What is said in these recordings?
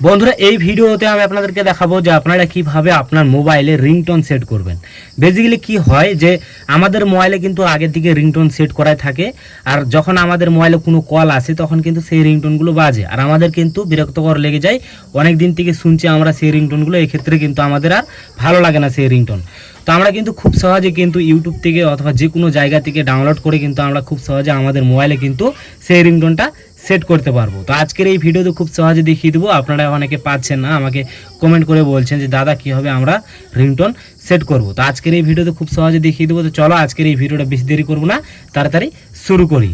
বন্ধুরা, এই ভিডিওতে আমি আপনাদেরকে দেখাবো যে আপনারা কীভাবে আপনার মোবাইলে রিংটোন সেট করবেন। বেসিক্যালি কি হয় যে, আমাদের মোবাইলে কিন্তু আগের দিকে রিংটোন সেট করাই থাকে, আর যখন আমাদের মোবাইলে কোনো কল আসে, তখন কিন্তু সেই রিংটোনগুলো বাজে। আর আমাদের কিন্তু বিরক্তকর লেগে যায়, অনেক দিন থেকে শুনছি আমরা সেই রিংটোনগুলো, এক্ষেত্রে কিন্তু আমাদের আর ভালো লাগে না সেই রিংটোন। তো আমরা কিন্তু খুব সহজে কিন্তু ইউটিউব থেকে অথবা যে কোনো জায়গা থেকে ডাউনলোড করে কিন্তু আমরা খুব সহজে আমাদের মোবাইলে কিন্তু সেই রিংটোনটা সেট করতে পারব। তো আজকের এই ভিডিওতে খুব সহজে দেখিয়ে দেবো। আপনারা অনেকে পাচ্ছেন না, আমাকে কমেন্ট করে বলছেন যে, দাদা কীভাবে আমরা রিংটোন সেট করব? তো আজকের এই ভিডিওতে খুব সহজে দেখিয়ে দেবো। তো চলো, আজকের এই ভিডিওটা বেশি দেরি করব না, তাড়াতাড়ি শুরু করি।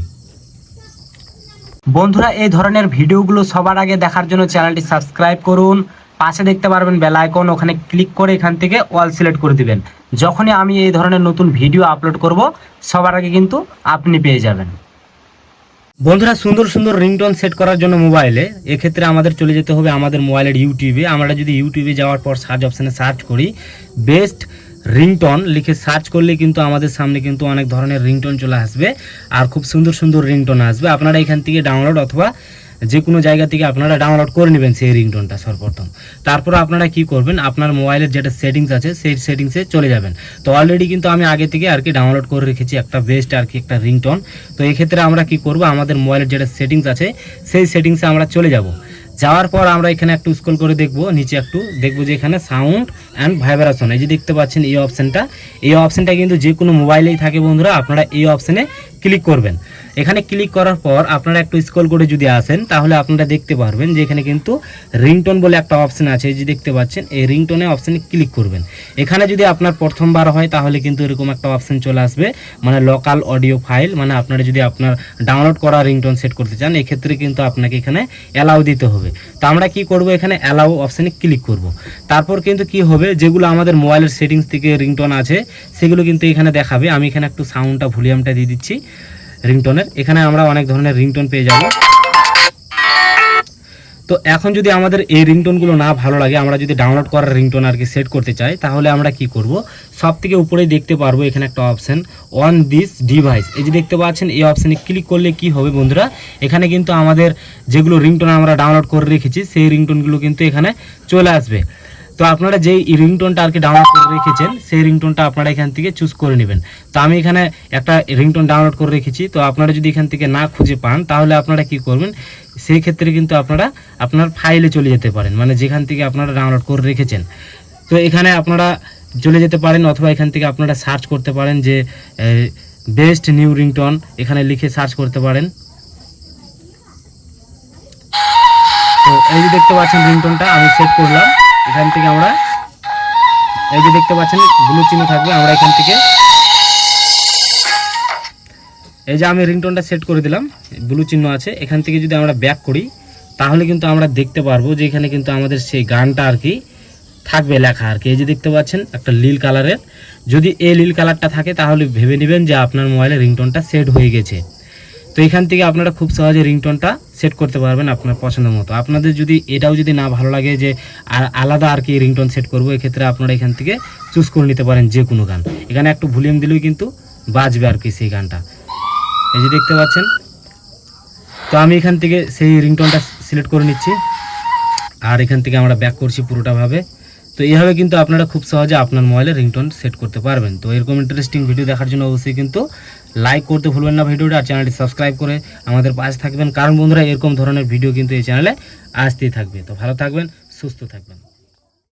বন্ধুরা, এই ধরনের ভিডিওগুলো সবার আগে দেখার জন্য চ্যানেলটি সাবস্ক্রাইব করুন। পাশে দেখতে পারবেন বেল আইকন ওখানে ক্লিক করে এখান থেকে অল সিলেক্ট করে দিবেন। যখনই আমি এই ধরনের নতুন ভিডিও আপলোড করব, সবার আগে কিন্তু আপনি পেয়ে যাবেন। বন্ধুরা, সুন্দর সুন্দর রিংটোন সেট করার জন্য মোবাইলে এক্ষেত্রে আমাদের চলে যেতে হবে আমাদের মোবাইলের ইউটিউবে। আমরা যদি ইউটিউবে যাওয়ার পর সার্চ অপশানে সার্চ করি, বেস্ট রিংটন লিখে সার্চ করলে কিন্তু আমাদের সামনে কিন্তু অনেক ধরনের রিংটোন চলে আসবে। আর খুব সুন্দর সুন্দর রিংটোন আসবে। আপনারা এখান থেকে ডাউনলোড অথবা যে কোনো জায়গা থেকে আপনারা ডাউনলোড করে নেবেন সেই রিংটোনটা সর্বপ্রথম। তারপর আপনারা কি করবেন, আপনার মোবাইলের যেটা সেটিংস আছে, সেই সেটিংসে চলে যাবেন। তো অলরেডি কিন্তু আমি আগে থেকে আর কি ডাউনলোড করে রেখেছি একটা বেস্ট আর কি একটা রিংটোন তো এই ক্ষেত্রে আমরা কি করব, আমাদের মোবাইলের যেটা সেটিংস আছে, সেই সেটিংসে আমরা চলে যাব। যাওয়ার পর আমরা এখানে একটু স্ক্রল করে দেখব, নিচে একটু দেখব যে এখানে সাউন্ড অ্যান্ড ভাইব্রেশন এই যে দেখতে পাচ্ছেন এই অপশানটা এই অপশানটা কিন্তু যে কোনো মোবাইলেই থাকে বন্ধুরা, আপনারা এই অপশানে ক্লিক করবেন। এখানে ক্লিক করার পর আপনারা একটু স্ক্রল করে যদি আসেন, তাহলে আপনারা দেখতে পারবেন যে এখানে কিন্তু রিংটোন বলে একটা অপশান আছে। যে দেখতে পাচ্ছেন, এই রিংটোনে অপশানে ক্লিক করবেন। এখানে যদি আপনার প্রথমবার হয়, তাহলে কিন্তু এরকম একটা অপশান চলে আসবে মানে লোকাল অডিও ফাইল মানে আপনারা যদি আপনার ডাউনলোড করা রিংটোন সেট করতে চান, এক্ষেত্রে কিন্তু আপনাকে এখানে অ্যালাউ দিতে হবে। তো আমরা কি করব? এখানে অ্যালাউ অপশানে ক্লিক করব। তারপর কিন্তু কি হবে? যেগুলো আমাদের মোবাইলের সেটিংস থেকে রিংটোন আছে, সেগুলো কিন্তু এখানে দেখাবে। আমি এখানে একটু সাউন্ডটা ভলিউমটা দিয়ে দিচ্ছি। রিংটোনের। এখানে আমরা অনেক ধরনের রিংটোন পেয়ে যাব। তো এখন যদি আমাদের এই রিংটোনগুলো না ভালো লাগে, আমরা যদি ডাউনলোড করার রিংটোন আর কি সেট করতে চাই, তাহলে আমরা কি করব? সব থেকে উপরেই দেখতে পারব এখানে একটা অপশান অন দিস ডিভাইস এই যে দেখতে পাচ্ছেন, এই অপশানে ক্লিক করলে কি হবে বন্ধুরা? এখানে কিন্তু আমাদের যেগুলো রিংটোন আমরা ডাউনলোড করে রেখেছি, সেই রিংটোনগুলো কিন্তু এখানে চলে আসবে। তো আপনারা যেই রিংটোনটা আর কি ডাউনলোড করে রেখেছেন, সেই রিংটোনটা আপনারা এখান থেকে চুজ করে নেবেন। তো আমি এখানে একটা রিংটোন ডাউনলোড করে রেখেছি, তো আপনারা যদি এখান থেকে না খুঁজে পান, তাহলে আপনারা কি করবেন, সেই ক্ষেত্রে কিন্তু আপনারা আপনার ফাইলে চলে যেতে পারেন মানে যেখান থেকে আপনারা ডাউনলোড করে রেখেছেন। তো এখানে আপনারা চলে যেতে পারেন, অথবা এখান থেকে আপনারা সার্চ করতে পারেন যে বেস্ট নিউ রিংটোন এখানে লিখে সার্চ করতে পারেন। তো এই যে দেখতে পাচ্ছেন রিংটোনটা আমি সেট করলাম। এখান থেকে আমরা, এই যে দেখতে পাচ্ছেন, ব্লু চিহ্ন থাকবে, আমরা এখান থেকে। এই যে আমি রিংটোনটা সেট করে দিলাম, ব্লু চিহ্ন আছে, এখান থেকে যদি আমরা ব্যাক করি, তাহলে কিন্তু আমরা দেখতে পারব যে এখানে কিন্তু আমাদের সেই গানটা আর কি থাকবে, লেখা আর কি। এই যে দেখতে পাচ্ছেন, একটা লীল কালারের। যদি এই লীল কালারটা থাকে, তাহলে ভেবে নেবেন যে আপনার মোবাইলে রিংটোনটা সেট হয়ে গেছে। তো এখান থেকে আপনারা খুব সহজে রিংটোনটা সেট করতে পারবেন আপনার পছন্দ মতো। আপনাদের যদি এটাও যদি না ভালো লাগে যে আলাদা আর কি রিংটোন সেট করব, এক্ষেত্রে আপনারা এখান থেকে চুজ করে নিতে পারেন যে কোনো গান। এখানে একটু ভলিউম দিলেও কিন্তু বাজবে আর কি সেই গানটা। এই যে দেখতে পাচ্ছেন? তো আমি এখান থেকে সেই রিংটোনটা সিলেক্ট করে নিচ্ছি। আর এখান থেকে আমরা ব্যাক করছি পুরোটাভাবে। তো এইভাবে কিন্তু আপনারা খুব সহজে আপনার মোবাইলে রিংটোন সেট করতে পারবেন। তো এরকম ইন্টারেস্টিং ভিডিও দেখার জন্য অবশ্যই কিন্তু লাইক করতে ভুলবেন না ভিডিওটা আর চ্যানেলটি সাবস্ক্রাইব করে আমাদের পাশে থাকবেন। কারণ বন্ধুরা, এরকম ধরনের ভিডিও কিন্তু এই চ্যানেলে আসতেই থাকবে। তো ভালো থাকবেন, সুস্থ থাকবেন।